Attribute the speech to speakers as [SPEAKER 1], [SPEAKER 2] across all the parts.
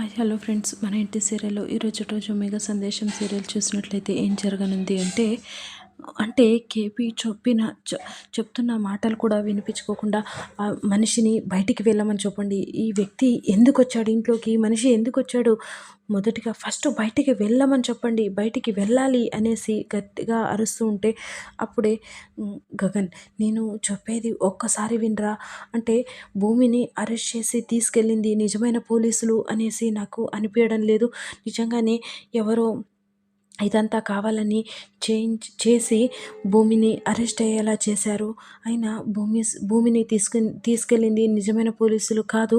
[SPEAKER 1] Hi hello friends మన ఇంటి సీరియల్లో ఈరోజు రోజు మెగా సందేశం సీరియల్ చూసినట్లయితే ఏం జరగనుంది అంటే అంటే కేపీ చెప్పిన చెప్తున్న మాటలు కూడా వినిపించుకోకుండా ఆ మనిషిని బయటికి వెళ్ళమని చెప్పండి. ఈ వ్యక్తి ఎందుకు వచ్చాడు ఇంట్లోకి ఈ మనిషి ఎందుకు వచ్చాడు మొదటిగా ఫస్ట్ బయటికి వెళ్ళమని చెప్పండి. బయటికి వెళ్ళాలి అనేసి గట్టిగా అరుస్తూ ఉంటే అప్పుడే గగన్ నేను చెప్పేది ఒక్కసారి వినరా? అంటే భూమిని అరెస్ట్ చేసి తీసుకెళ్ళింది నిజమైన పోలీసులు అనేసి నాకు అనిపించడం లేదు. నిజంగానే ఎవరో ఇదంతా కావాలని చేయించి చేసి భూమిని అరెస్ట్ అయ్యేలా చేశారు. అయినా భూమి భూమిని తీసుకు తీసుకెళ్ళింది నిజమైన పోలీసులు కాదు.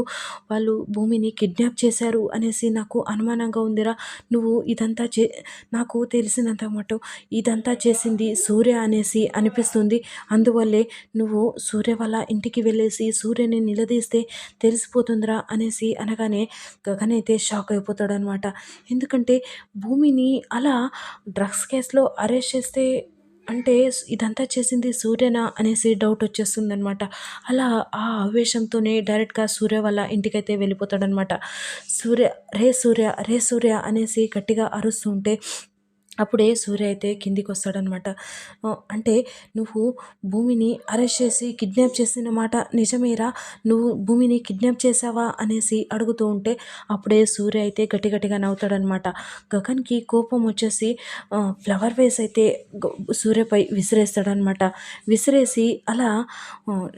[SPEAKER 1] వాళ్ళు భూమిని కిడ్నాప్ చేశారు అనేసి నాకు అనుమానంగా ఉందిరా. నువ్వు ఇదంతా చే నాకు తెలిసినంత మటు ఇదంతా చేసింది సూర్య అనేసి అనిపిస్తుంది. అందువల్లే నువ్వు సూర్య వాళ్ళ ఇంటికి వెళ్ళేసి సూర్యని నిలదీస్తే తెలిసిపోతుందిరా అనేసి అనగానే గగన్ అయితే షాక్ అయిపోతాడనమాట ఎందుకంటే భూమిని అలా డ్రగ్స్ కేసులో అరెస్ట్ చేస్తే అంటే ఇదంతా చేసింది సూర్యనా అనేసి డౌట్ వచ్చేస్తుందనమాట అలా ఆ ఆవేశంతోనే డైరెక్ట్గా సూర్య వాళ్ళ ఇంటికైతే వెళ్ళిపోతాడనమాట సూర్య రే సూర్య రే సూర్య అనేసి గట్టిగా అరుస్తుంటే అప్పుడే సూర్య అయితే కిందికి వస్తాడనమాట అంటే నువ్వు భూమిని అరెస్ట్ చేసి కిడ్నాప్ చేసిన మాట నిజమేరా? నువ్వు భూమిని కిడ్నాప్ చేసావా అనేసి అడుగుతూ ఉంటే అప్పుడే సూర్య అయితే గట్టి గట్టిగా నవ్వుతాడనమాట గగన్కి కోపం వచ్చేసి ఫ్లవర్ వేస్ అయితే గ- సూర్యపై విసిరేస్తాడనమాట విసిరేసి అలా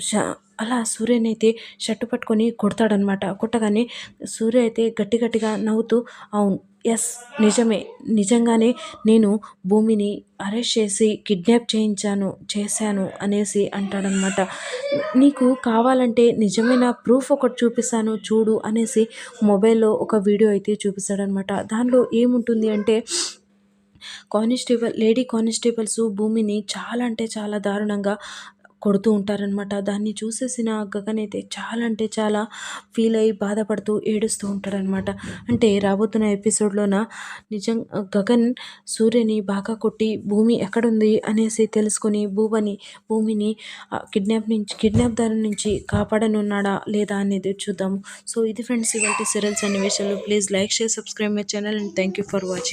[SPEAKER 1] ష- అలా సూర్యని అయితే షర్టు పట్టుకొని కొడతాడనమాట కొట్టగానే సూర్య అయితే గట్టి గట్టిగా నవ్వుతూ అవును ఎస్ నిజమే. నిజంగానే నేను భూమిని అరెస్ట్ చేసి కిడ్నాప్ చేయించాను చేశాను అనేసి అంటాడనమాట నీకు కావాలంటే నిజమైన ప్రూఫ్ ఒకటి చూపిస్తాను చూడు అనేసి మొబైల్లో ఒక వీడియో అయితే చూపిస్తాడనమాట దానిలో ఏముంటుంది అంటే కానిస్టేబుల్ లేడీ కానిస్టేబుల్స్ భూమిని చాలా అంటే చాలా దారుణంగా కొడుతూ ఉంటారనమాట దాన్ని చూసేసిన గగన్ అయితే చాలా అంటే చాలా ఫీల్ అయ్యి బాధపడుతూ ఏడుస్తూ ఉంటాడనమాట అంటే రాబోతున్న ఎపిసోడ్లోన నిజం గగన్ సూర్యని బాగా కొట్టి భూమి ఎక్కడుంది అనేసి తెలుసుకొని భూమని భూమిని కిడ్నాప్ నుంచి కిడ్నాప్ దారి నుంచి కాపాడనున్నాడా లేదా అనేది చూద్దాము. సో ఇది ఫ్రెండ్స్ ఇవాళ సీరియల్స్ అన్ని విషయాలు please like share subscribe my channel and thank you for watching